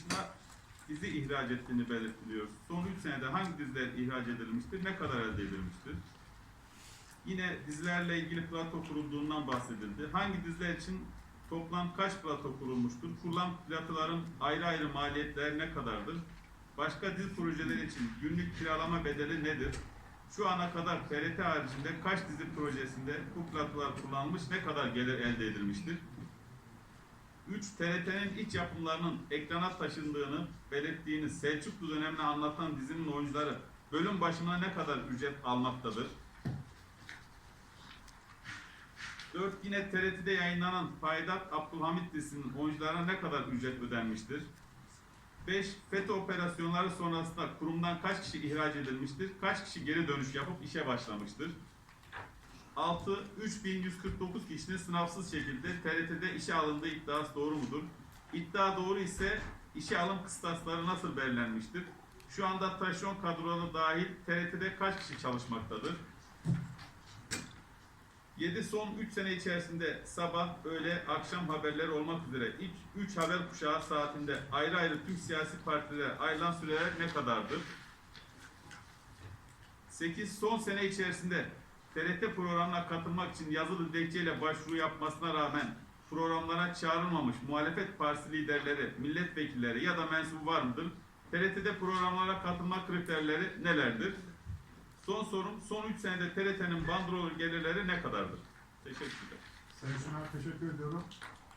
dışında dizi ihraç ettiğini belirtiliyor. Son 3 senede hangi diziler ihraç edilmiştir, ne kadar elde edilmiştir? Yine dizilerle ilgili plato kurulduğundan bahsedildi. Hangi diziler için toplam kaç plato kurulmuştur? Kurulan platoların ayrı ayrı maliyetleri ne kadardır? Başka dizi projeleri için günlük kiralama bedeli nedir? Şu ana kadar TRT haricinde kaç dizi projesinde bu platolar kullanılmış, ne kadar gelir elde edilmiştir? 3. TRT'nin iç yapımlarının ekrana taşındığını belirttiğiniz Selçuklu dönemini anlatan dizinin oyuncuları bölüm başına ne kadar ücret almaktadır? 4. Yine TRT'de yayınlanan Paydat Abdülhamit dizisinin oyuncularına ne kadar ücret ödenmiştir? 5. FETÖ operasyonları sonrasında kurumdan kaç kişi ihraç edilmiştir? Kaç kişi geri dönüş yapıp işe başlamıştır? 6. 3149 kişinin sınavsız şekilde TRT'de işe alındığı iddiası doğru mudur? İddia doğru ise işe alım kıstasları nasıl belirlenmiştir? Şu anda taşeron kadroları dahil TRT'de kaç kişi çalışmaktadır? 7 son 3 sene içerisinde sabah, öğle, akşam haberleri olmak üzere ilk 3 haber kuşağı saatinde ayrı ayrı tüm siyasi partilere ayrılan süreler ne kadardır? 8 son sene içerisinde TRT programına katılmak için yazılı dilekçeyle başvuru yapmasına rağmen programlara çağrılmamış muhalefet partisi liderleri, milletvekilleri ya da mensubu var mıdır? TRT'de programlara katılma kriterleri nelerdir? Son sorum, son 3 senede TRT'nin bandrol gelirleri ne kadardır? Teşekkürler. Sayın Şener teşekkür ediyorum.